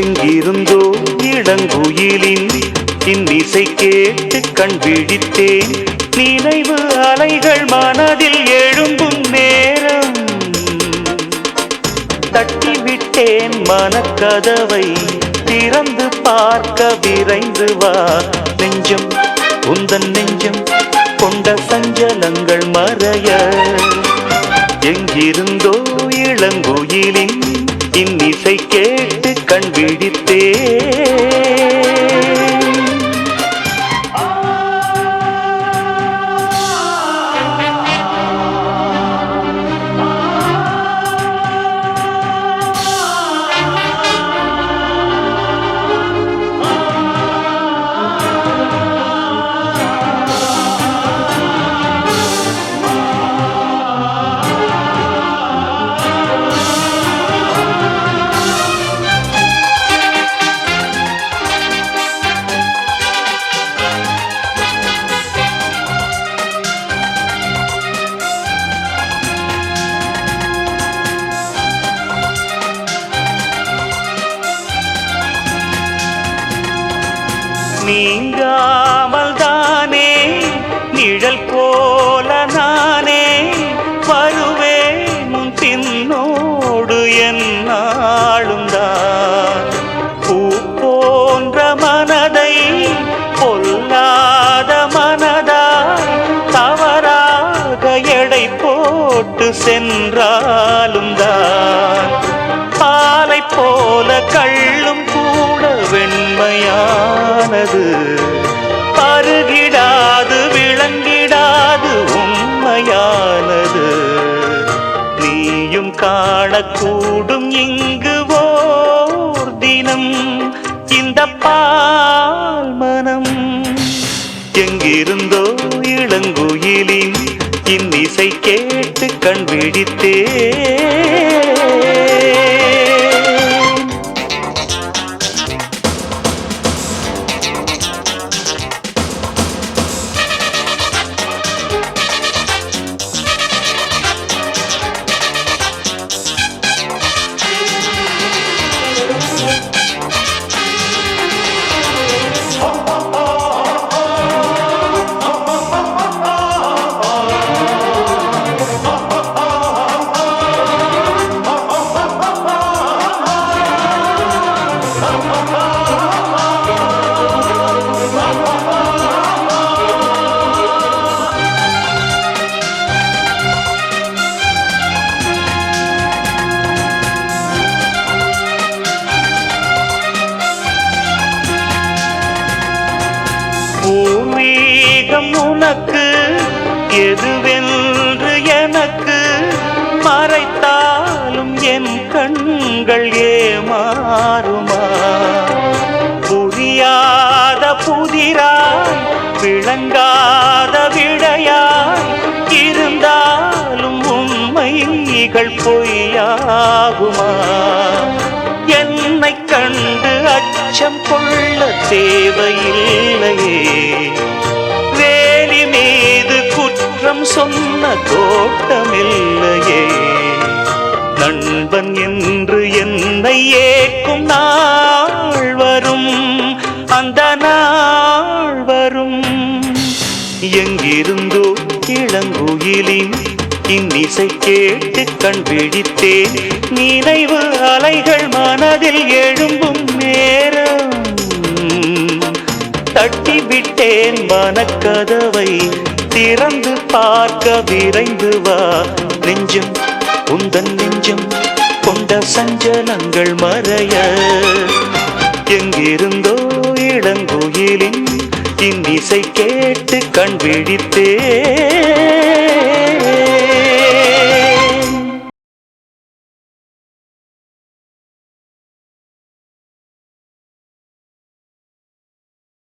எங்கிருந்தோ இளங்குயிலின் இன்னிசை கேட்டு கண் விழித்தேன். நினைவு அலைகள் மனதில் எழும்பும் நேரம். தட்டிவிட்டேன் மனக்கதவை திறந்து பார்க்க விரைந்து வா. நெஞ்சம் உந்தன் நெஞ்சம் கொண்ட சஞ்சலங்கள் மறைய. எங்கிருந்தோ இளங்குயிலின் இன்னிசை கேட்டு கண் விழித்தே. நீங்காமல் தானே நிழல் காணக்கூடும் இங்கு ஓர் தினம். இந்த பால் மனம் எங்கிருந்தோ இளங்குயிலின் இன்னிசை கேட்டு கண் விழித்தே எதுவென்று எனக்கு மறைத்தாலும் என் கண்கள் ஏமாறுமா? புரியாத புதிராய் விளங்காத விடையாய் இருந்தாலும் உண்மைகள் பொய்யாகுமா? என்னை கண்டு அச்சம் கொள்ள தேவையில்லையே. சொன்ன தோட்டமில்லையே. நண்பன் என்று என்னை ஏக்கும் நாள் வரும். அந்த நாள் வரும். எங்கிருந்தோ இளங்குயிலின் இன்னிசை கேட்டு கண் விழித்தேன் நினைவு அலைகள் மனதில் எழும்பும் நேரம். தட்டிவிட்டேன் மனக்கதவை. திறந்து பார்க்க விரைந்து வா. நெஞ்சம் உந்தன் நெஞ்சம் கொண்ட சஞ்சலங்கள் மறைய. எங்கிருந்தோ இளங்குயிலின் இன்னிசை கேட்டு கண் விழித்தே.